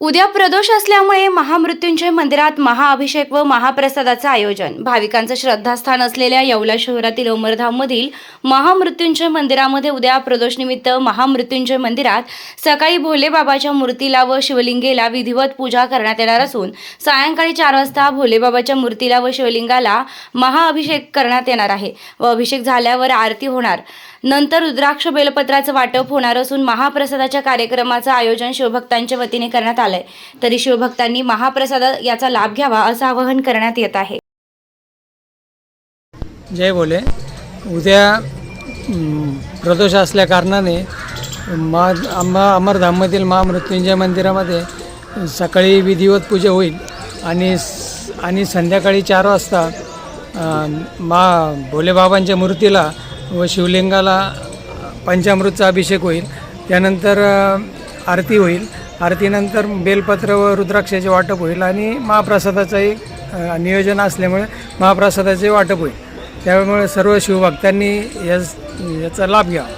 उद्या प्रदोष असल्यामुळे महामृत्युंजय मंदिरात महाअभिषेक व महाप्रसादाचं आयोजन. भाविकांचं श्रद्धास्थान असलेल्या येवला शहरातील उमरधाममधील महामृत्युंजय मंदिरामध्ये उद्या प्रदोषनिमित्त महामृत्युंजय मंदिरात सकाळी भोलेबाबाच्या मूर्तीला व शिवलिंगेला विधिवत पूजा करण्यात येणार असून सायंकाळी चार वाजता भोलेबाबाच्या मूर्तीला व शिवलिंगाला महाअभिषेक करण्यात येणार आहे व अभिषेक झाल्यावर आरती होणार. नंतर रुद्राक्ष बेलपत्राचं वाटप होणार असून महाप्रसादाच्या कार्यक्रमाचं आयोजन शिवभक्तांच्या वतीने करण्यात आलं आलंय तरी शिवभक्तांनी महाप्रसाद याचा लाभ घ्यावा असं आवाहन करण्यात येत आहे. जय बोले उद्या प्रदोष असल्या कारणाने मा आंबा अमरधाममधील महामृत्युंजय मंदिरामध्ये सकाळी विधिवत पूजा होईल आणि आणि संध्याकाळी चार वाजता मा भोलेबाबांच्या मूर्तीला व शिवलिंगाला पंचामृतचा अभिषेक होईल. त्यानंतर आरती होईल. आरतीनंतर बेलपत्र व रुद्राक्षाचे वाटप होईल आणि महाप्रसादाचंही नियोजन असल्यामुळे महाप्रसादाचे वाटप होईल. त्यामुळे सर्व शिवभक्तांनी याच याचा लाभ घ्यावा.